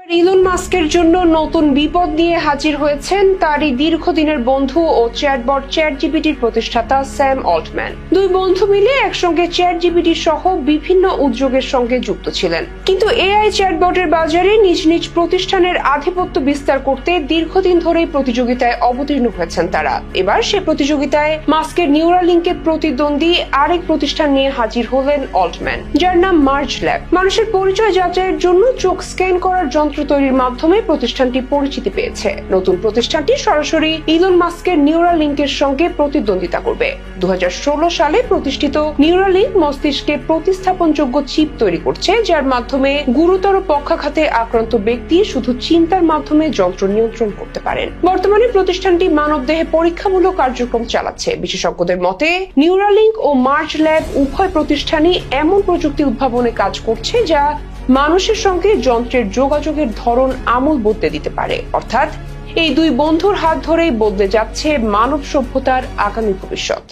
এবার ইলন মাস্কের জন্য নতুন বিপদ নিয়ে হাজির হয়েছেন তারই দীর্ঘদিনের বন্ধু ও চ্যাটবট চ্যাট জিপিটির প্রতিষ্ঠাতা স্যাম অল্টম্যান। দুই বন্ধু মিলে একসঙ্গে চ্যাট জিপিটি সহ বিভিন্ন উদ্যোগের সঙ্গে যুক্ত ছিলেন। কিন্তু এআই চ্যাটবটের বাজারে নিজ নিজ প্রতিষ্ঠানের আধিপত্য বিস্তার করতে দীর্ঘদিন ধরেই প্রতিযোগিতায় অবতীর্ণ হয়েছেন তারা। এবার সে প্রতিযোগিতায় মাস্কের নিউরালিঙ্কের প্রতিদ্বন্দ্বী আরেক প্রতিষ্ঠান নিয়ে হাজির হলেন অল্টম্যান, যার নাম মার্চ ল্যাব। মানুষের পরিচয় যাচাইয়ের জন্য চোখ স্ক্যান করার যন্ত্র তৈরির মাধ্যমে প্রতিষ্ঠানটি পরিচিতি পেয়েছে। নতুন প্রতিষ্ঠানটি সরাসরি ইলন মাস্কের নিউরাল লিঙ্কের সঙ্গে প্রতিদ্বন্দ্বিতা করবে। দু সালে প্রতিষ্ঠিত নিউরালিঙ্ক মস্তিষ্কে প্রতিস্থাপনযোগ্য চিপ তৈরি করছে, যার মাধ্যমে গুরুতর পক্ষাঘাতে আক্রান্ত ব্যক্তি শুধু চিন্তার মাধ্যমে যন্ত্র নিয়ন্ত্রণ করতে পারেন। বর্তমানে প্রতিষ্ঠানটি মানবদেহে পরীক্ষামূলক কার্যক্রম চালাচ্ছে। বিশেষজ্ঞদের মতে নিউরালিঙ্ক ও মার্চ ল্যাব উভয় প্রতিষ্ঠানই এমন প্রযুক্তি উদ্ভাবনে কাজ করছে, যা মানুষের সঙ্গে যন্ত্রের যোগাযোগের ধরন আমূল বদলে দিতে পারে। অর্থাৎ এই দুই বন্ধুর হাত ধরেই বদলে যাচ্ছে মানব সভ্যতার আগামী ভবিষ্যৎ।